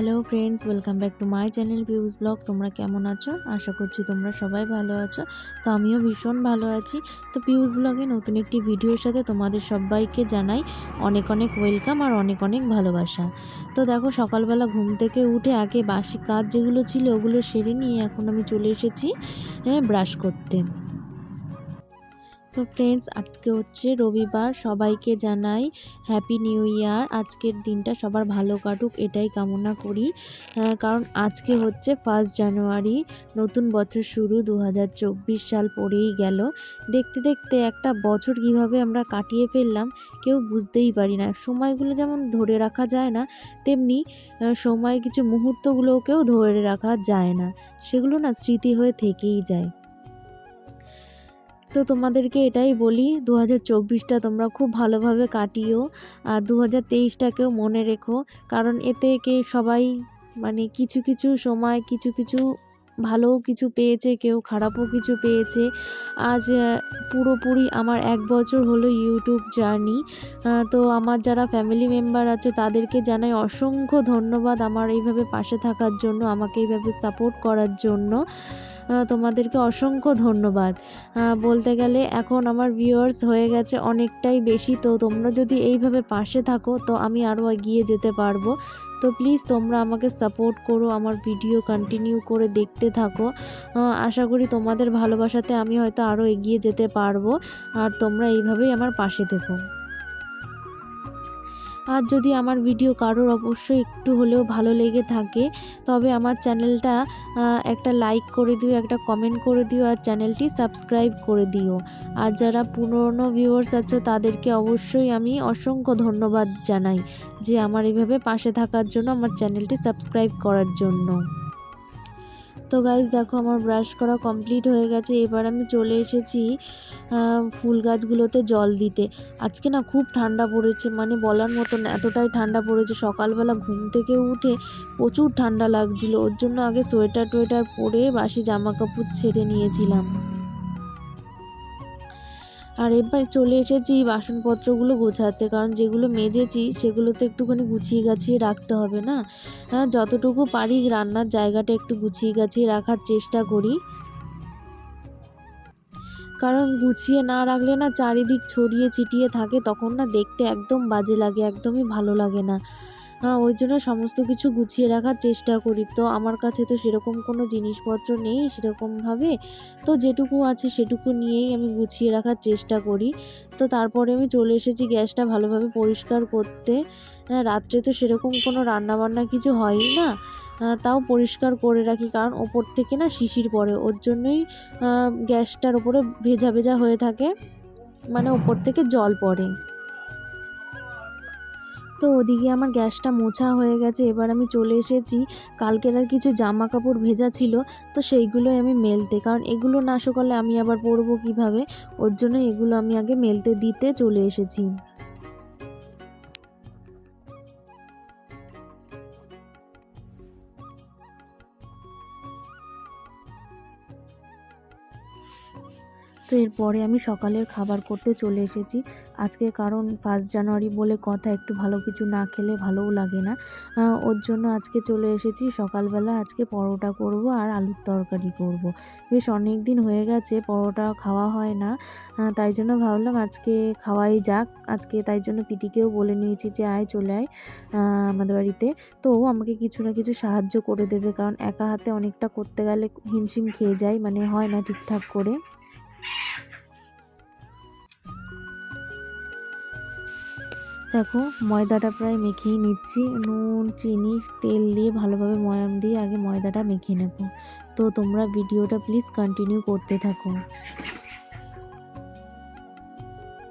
Hello friends welcome back to my channel views blog তোমরা কেমন আছো? আশা করছি তোমরা সবাই ভালো আছো। তো আমিও ভীষণ ভালো আছি। তো পিউজ ব্লগে নতুন একটি ভিডিওর সাথে তোমাদের সবাইকে জানাই অনেক অনেক ওয়েলকাম আর অনেক অনেক ভালোবাসা। তো দেখো, সকালবেলা ঘুম থেকে উঠে আগে বাসি কাজ যেগুলো ছিল ওগুলো সেরে নিয়ে এখন আমি চলে এসেছি হ্যাঁ ব্রাশ করতে। তো ফ্রেন্ডস আজকে হচ্ছে রবিবার। সবাইকে জানাই হ্যাপি নিউ ইয়ার আজকের দিনটা সবার ভালো কাটুক, এটাই কামনা করি। কারণ আজকে হচ্ছে ফার্স্ট জানুয়ারি নতুন বছর শুরু দু হাজার চব্বিশ সাল পড়েই গেল। দেখতে দেখতে একটা বছর কীভাবে আমরা কাটিয়ে ফেললাম, কেউ বুঝতেই পারি না। সময়গুলো যেমন ধরে রাখা যায় না, তেমনি সময়ের কিছু মুহূর্তগুলোকেও ধরে রাখা যায় না। সেগুলো না স্মৃতি হয়ে থেকেই যায়। তো তোমাদেরকে এটাই বলি দু হাজার চব্বিশটা তোমরা খুব ভালোভাবে কাটিও আর দু হাজার তেইশটাকেও মনে রেখো, কারণ এতে কে সবাই মানে কিছু কিছু সময়, কিছু কিছু ভালোও কিছু পেয়েছে, কেউ খারাপও কিছু পেয়েছে। আজ পুরোপুরি আমার এক বছর হলো ইউটিউব জার্নি। তো আমার যারা ফ্যামিলি মেম্বার আছে, তাদেরকে জানাই অসংখ্য ধন্যবাদ আমার এইভাবে পাশে থাকার জন্য, আমাকে এইভাবে সাপোর্ট করার জন্য। তোমাদেরকে অসংখ্য ধন্যবাদ। বলতে গেলে এখন আমার ভিউয়ার্স হয়ে গেছে অনেকটাই বেশি, তো তোমরা যদি এইভাবে পাশে থাকো, তো আমি আরও এগিয়ে যেতে পারব। তো প্লিজ তোমরা আমাকে সাপোর্ট করো, আমার ভিডিও কন্টিনিউ করে দেখতে থাকো। আশা করি তোমাদের ভালোবাসাতে আমি হয়তো আরও এগিয়ে যেতে পারব। আর তোমরা এইভাবেই আমার পাশে থেকো। আর যদি আমার ভিডিও কারোর অবশ্যই একটু হলেও ভালো লেগে থাকে, তবে আমার চ্যানেলটা একটা লাইক করে দিও, একটা কমেন্ট করে দিও আর চ্যানেলটি সাবস্ক্রাইব করে দিও। আর যারা পুরনো ভিউয়ার্স আছো, তাদেরকে অবশ্যই আমি অসংখ্য ধন্যবাদ জানাই যে আমার এভাবে পাশে থাকার জন্য, আমার চ্যানেলটি সাবস্ক্রাইব করার জন্য। তো গাইজ দেখো আমার ব্রাশ করা কমপ্লিট হয়ে গেছে। এবার আমি চলে এসেছি ফুল গাছগুলোতে জল দিতে। আজকে না খুব ঠান্ডা পড়েছে মানে বলার মতন এতটাই ঠান্ডা পড়েছে। সকালবেলা ঘুম থেকে উঠে প্রচুর ঠান্ডা লাগছিল। ওর জন্য আগে সোয়েটার টোয়েটার পরে বাসি জামা কাপড় ছেড়ে নিয়েছিলাম। আর এবার চলে এসেছি বাসনপত্রগুলো গোছাতে, কারণ যেগুলো মেজেছি সেগুলো তো একটুখানি গুছিয়ে গাছিয়ে রাখতে হবে না। হ্যাঁ যতটুকু পারি রান্নার জায়গাটা একটু গুছিয়ে গাছিয়ে রাখার চেষ্টা করি। কারণ গুছিয়ে না রাখলে না চারিদিক ছড়িয়ে ছিটিয়ে থাকে, তখন না দেখতে একদম বাজে লাগে, একদমই ভালো লাগে না। ওই জন্য সমস্ত কিছু গুছিয়ে রাখার চেষ্টা করি। তো আমার কাছে তো সেরকম কোনো জিনিসপত্র নেই সেরকমভাবে। তো যেটুকু আছে সেটুকু নিয়েই আমি গুছিয়ে রাখার চেষ্টা করি। তো তারপরে আমি চলে এসেছি গ্যাসটা ভালোভাবে পরিষ্কার করতে। হ্যাঁ রাত্রে তো সেরকম কোনো রান্নাবান্না কিছু হয়ই না। তাও পরিষ্কার করে রাখি কারণ ওপর থেকে না শিশির পড়ে। ওর জন্যই গ্যাসটার ওপরে ভেজা ভেজা হয়ে থাকে। মানে ওপর থেকে জল পড়ে। তো ওদিকে আমার গ্যাসটা মোছা হয়ে গেছে, এবার আমি চলে এসেছি। কালকের আর কিছু জামা কাপড় ভেজা ছিল, তো সেইগুলোই আমি মেলতে। কারণ এগুলো না শুকালে আমি আবার পরবো কীভাবে? ওর জন্য এগুলো আমি আগে মেলতে দিতে চলে এসেছি। তো এরপরে আমি সকালের খাবার করতে চলে এসেছি। আজকে কারণ ফার্স্ট জানুয়ারি বলে কথা, একটু ভালো কিছু না খেলে ভালোও লাগে না। ওর জন্য আজকে চলে এসেছি, সকালবেলা আজকে পরোটা করব আর আলুর তরকারি করব। বেশ অনেক দিন হয়ে গেছে, পরোটা খাওয়া হয় না। তাই জন্য ভাবলাম আজকে খাওয়াই যাক। আজকে তাই জন্য পিতিকেও বলে নিয়েছি যে আয় চলে আয় আমাদের বাড়িতে। তো আমাকে কিছু না কিছু সাহায্য করে দেবে, কারণ একা হাতে অনেকটা করতে গেলে হিমশিম খেয়ে যায় মানে হয় না ঠিকঠাক করে। দেখো, ময়দাটা প্রায় মেখেই নিচ্ছি। নুন, চিনি, তেল দিয়ে ভালোভাবে ময়াম দিয়ে আগে ময়দাটা মেখে নেব। তো তোমরা ভিডিওটা প্লিজ কন্টিনিউ করতে থাকো।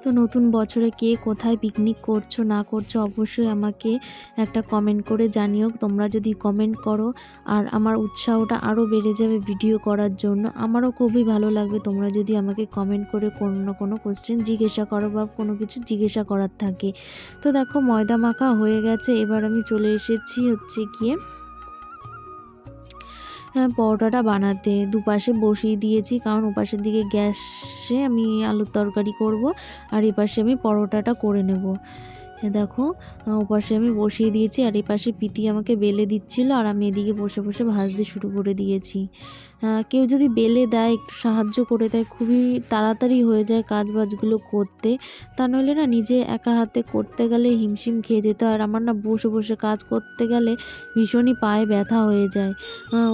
তো নতুন বছরে কে কোথায় পিকনিক করছ, না করছ, অবশ্যই আমাকে একটা কমেন্ট করে জানিও। তোমরা যদি কমেন্ট করো, আর আমার উৎসাহটা আরও বেড়ে যাবে ভিডিও করার জন্য। আমারও খুবই ভালো লাগবে, তোমরা যদি আমাকে কমেন্ট করে কোনো না কোনো কোশ্চেন জিজ্ঞাসা করো বা কোনো কিছু জিজ্ঞাসা করার থাকে। তো দেখো, ময়দা মাখা হয়ে গেছে, এবার আমি চলে এসেছি হচ্ছে গিয়ে পরোটাটা বানাতে। দুপাশে বসিয়ে দিয়েছি, কারণ ওপাশের দিকে গ্যাসে আমি আলুর তরকারি করব, আর এপাশে আমি পরোটাটা করে নেব। দেখো ওপাশে আমি বসিয়ে দিয়েছি, আর এপাশে পাশে পিতি আমাকে বেলে দিচ্ছিল, আর আমি এদিকে বসে বসে ভাজতে শুরু করে দিয়েছি। কেউ যদি বেলে দেয়, একটু সাহায্য করে দেয়, খুবই তাড়াতাড়ি হয়ে যায় কাজ বাজগুলো করতে। তা নইলে না নিজে একা হাতে করতে গেলে হিমশিম খেয়ে যেতে হয়। আর আমার না বসে বসে কাজ করতে গেলে ভীষণই পায়ে ব্যথা হয়ে যায়।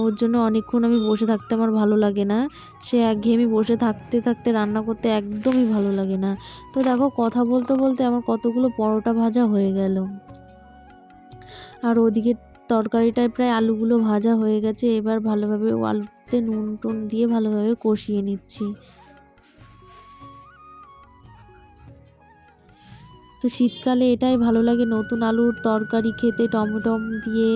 ওর জন্য অনেকক্ষণ আমি বসে থাকতে আমার ভালো লাগে না। সে একঘেয়েমি বসে থাকতে থাকতে রান্না করতে একদমই ভালো লাগে না। তো দেখো, কথা বলতে বলতে আমার কতগুলো পরোটা ভাজা হয়ে গেল। আর ওদিকে তরকারিটায় প্রায় আলুগুলো ভাজা হয়ে গেছে। এবার ভালোভাবে ও আলুতে নুন টুন দিয়ে ভালোভাবে কষিয়ে নিচ্ছি। তো শীতকালে এটাই ভালো লাগে, নতুন আলুর তরকারি খেতে টমেটম দিয়ে,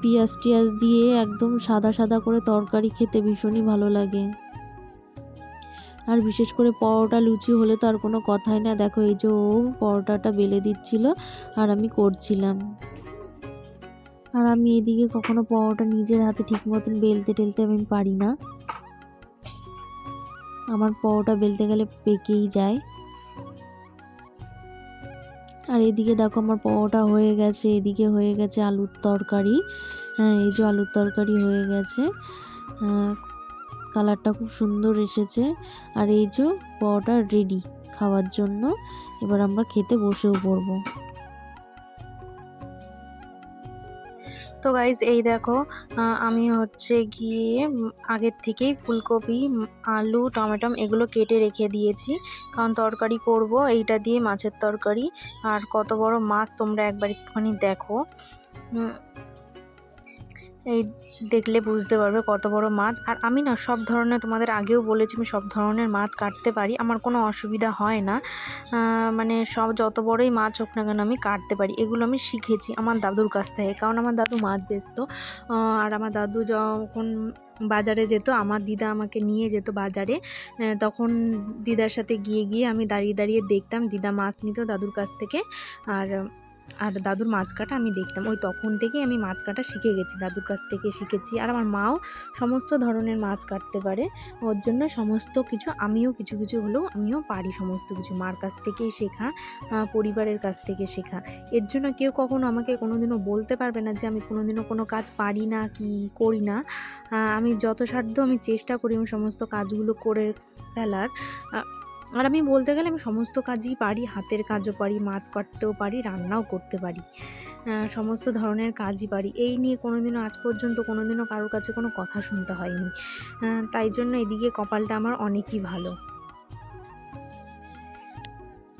পেঁয়াজ টিয়াজ দিয়ে একদম সাদা সাদা করে তরকারি খেতে ভীষণই ভালো লাগে। আর বিশেষ করে পরোটা লুচি হলে তো আর কোনো কথাই না। দেখো এই যে ও পরোটাটা বেলে দিচ্ছিল আর আমি করছিলাম। আর আমি এদিকে কখনো পরোটা নিজের হাতে ঠিক মতন বেলতে টেলতে আমি পারি না। আমার পরোটা বেলতে গেলে পেকেই যায়। আর এদিকে দেখো আমার পরোটা হয়ে গেছে এদিকে হয়ে গেছে আলুর তরকারি। হ্যাঁ এই যে আলুর তরকারি হয়ে গেছে। আহ, কালারটা খুব সুন্দর এসেছে। আর এই যে পরোটা রেডি খাওয়ার জন্য। এবার আমরা খেতে বসেও পড়ব। তো গাইজ এই দেখো আমি হচ্ছে গিয়ে আগের থেকেই ফুলকপি আলু, টমেটম এগুলো কেটে রেখে দিয়েছি। কারণ তরকারি করব, এইটা দিয়ে মাছের তরকারি। আর কত বড় মাছ তোমরা একবার একটুখানি দেখো। এই দেখলে বুঝতে পারবে কত বড় মাছ। আর আমি না সব ধরনের তোমাদের আগেও বলেছি, আমি সব ধরনের মাছ কাটতে পারি। আমার কোনো অসুবিধা হয় না। মানে সব যত বড়ই মাছ হোক না কেন আমি কাটতে পারি। এগুলো আমি শিখেছি আমার দাদুর কাছ থেকে। কারণ আমার দাদু মাছ বেচতো। আর আমার দাদু যখন বাজারে যেত, আমার দিদা আমাকে নিয়ে যেত বাজারে তখন দিদার সাথে গিয়ে গিয়ে আমি দাঁড়িয়ে দাঁড়িয়ে দেখতাম। দিদা মাছ নিত দাদুর কাছ থেকে। আর আর দাদুর মাছ কাটা আমি দেখতাম। ওই তখন থেকেই আমি মাছ কাটা শিখে গেছি, দাদুর কাছ থেকে শিখেছি। আর আমার মাও সমস্ত ধরনের মাছ কাটতে পারে। ওর জন্য সমস্ত কিছু আমিও কিছু কিছু হলেও আমিও পারি সমস্ত কিছু। মার কাছ থেকেই শেখা পরিবারের কাছ থেকে শেখা। এর জন্য কেউ কখনো আমাকে কোনোদিনও বলতে পারবে না যে আমি কোনোদিনও কোনো কাজ পারি না, কি করি না। আমি যত সাধ্য আমি চেষ্টা করি আমি সমস্ত কাজগুলো করে ফেলার। আর আমি বলতে গেলে আমি সমস্ত কাজই পারি, হাতের কাজও পারি, মাছ কাটতেও পারি, রান্নাও করতে পারি। সমস্ত ধরনের কাজই পারি। এই নিয়ে কোনোদিনও আজ পর্যন্ত কোনোদিনও কারোর কাছে কোনো কথা শুনতে হয়নি। তাই জন্য এদিকে কপালটা আমার অনেকই ভালো।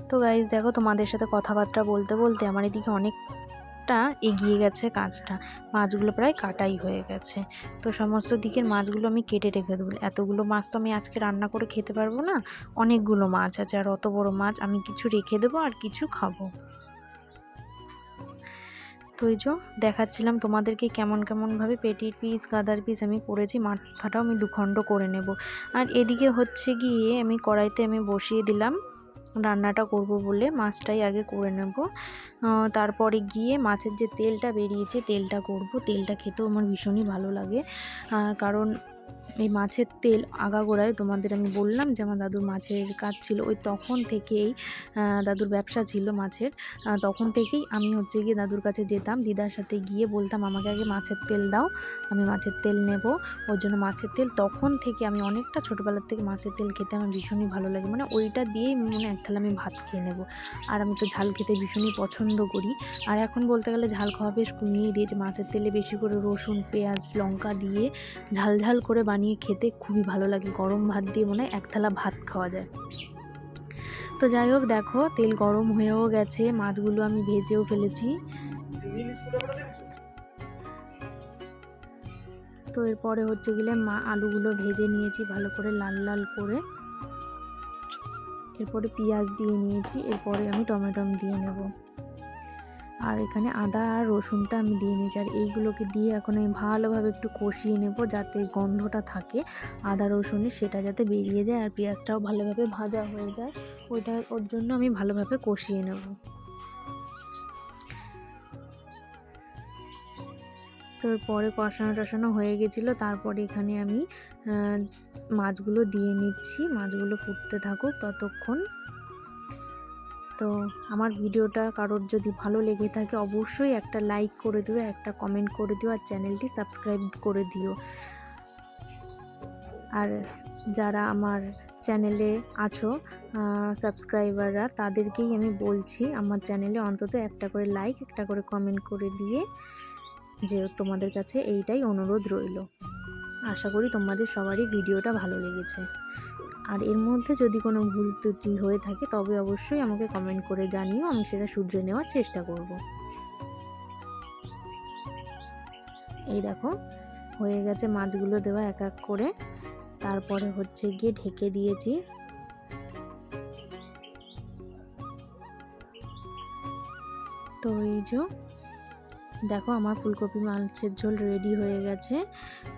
তো গাইজ দেখো তোমাদের সাথে কথাবার্তা বলতে বলতে আমার এদিকে অনেকটা এগিয়ে গেছে কাজটা মাছগুলো প্রায় কাটাই হয়ে গেছে। তো সমস্ত দিকের মাছগুলো আমি কেটে রেখে দেবো। এতগুলো মাছ তো আমি আজকে রান্না করে খেতে পারব না। অনেকগুলো মাছ আছে আর অত বড় মাছ আমি কিছু রেখে দেবো আর কিছু খাব। তো এই যে দেখাচ্ছিলাম তোমাদেরকে কেমন কেমনভাবে পেটির পিস গাদার পিস আমি করেছি মাথাটাও আমি দুখণ্ড করে নেব। আর এদিকে হচ্ছে গিয়ে আমি কড়াইতে আমি বসিয়ে দিলাম রান্নাটা করব বলে মাছটাই আগে করে নেব। তারপরে গিয়ে মাছের যে তেলটা বেরিয়েছে, তেলটা করব। তেলটা খেতেও আমার ভীষণই ভালো লাগে। কারণ এই মাছের তেল আগাগোড়ায় তোমাদের আমি বললাম যে আমার দাদুর মাছের কাজ ছিল, ওই তখন থেকেই দাদুর ব্যবসা ছিল মাছের। তখন থেকেই আমি হচ্ছে গিয়ে দাদুর কাছে যেতাম, দিদার সাথে গিয়ে বলতাম, আমাকে আগে মাছের তেল দাও, আমি মাছের তেল নেব। ওর জন্য মাছের তেল তখন থেকে আমি অনেকটা ছোটোবেলার থেকে মাছের তেল খেতে আমার ভীষণই ভালো লাগে। মানে ওইটা দিয়েই মানে এক থালা আমি ভাত খেয়ে নেব। আর আমি তো ঝাল খেতে ভীষণই পছন্দ করি। আর এখন বলতে গেলে ঝাল খাওয়া বেশ কমিয়ে দিয়েছে। মাছের তেলে বেশি করে রসুন, পেঁয়াজ, লঙ্কা দিয়ে ঝাল ঝাল করে বানিয়ে খেতে খুবই ভালো লাগে। গরম ভাত দিয়ে মনে হয় এক থালা ভাত খাওয়া যায়। তো যাই হোক, দেখো, তেল গরম হয়েও গেছে, মাছগুলো আমি ভেজেও ফেলেছি। তো এরপরে হচ্ছে গেলে মা আলুগুলো ভেজে নিয়েছি ভালো করে লাল লাল করে। এরপরে পেঁয়াজ দিয়ে নিয়েছি, এরপরে আমি টমেটম দিয়ে নেব। আর এখানে আদা আর রসুনটা আমি দিয়ে নিয়েছি। আর এইগুলোকে দিয়ে এখন আমি ভালোভাবে একটু কষিয়ে নেব যাতে গন্ধটা থাকে। আদা রসুনের সেটা যাতে বেরিয়ে যায় আর পেঁয়াজটাও ভালোভাবে ভাজা হয়ে যায়। ওইটা ওর জন্য আমি ভালোভাবে কষিয়ে নেব। তো পরে কষানো টষানো হয়ে গেছিল। তারপরে এখানে আমি মাছগুলো দিয়ে নিচ্ছি। মাছগুলো ফুটতে থাকুক ততক্ষণ। তো আমার ভিডিওটা কারোর যদি ভালো লেগে থাকে অবশ্যই একটা লাইক করে দিও, একটা কমেন্ট করে দিও আর চ্যানেলটি সাবস্ক্রাইব করে দিও। আর যারা আমার চ্যানেলে আছো সাবস্ক্রাইবাররা তাদেরকেই আমি বলছি, আমার চ্যানেলে অন্তত একটা করে লাইক একটা করে কমেন্ট করে দিয়ে যে তোমাদের কাছে এইটাই অনুরোধ রইল। আশা করি তোমাদের সবারই ভিডিওটা ভালো লেগেছে। আর এর মধ্যে যদি কোনো ভুল ত্রুটি হয়ে থাকে, তবে অবশ্যই আমাকে কমেন্ট করে জানিও, আমি সেটা শুধরে নেওয়ার চেষ্টা করব। এই দেখো, হয়ে গেছে মাছগুলো দেওয়া এক এক করে। তারপরে হচ্ছে গিয়ে ঢেকে দিয়েছি। তো এই যে, দেখো আমার ফুলকপি মাছের ঝোল রেডি হয়ে গেছে।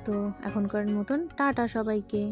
তো এখনকার মতন টাটা সবাইকে।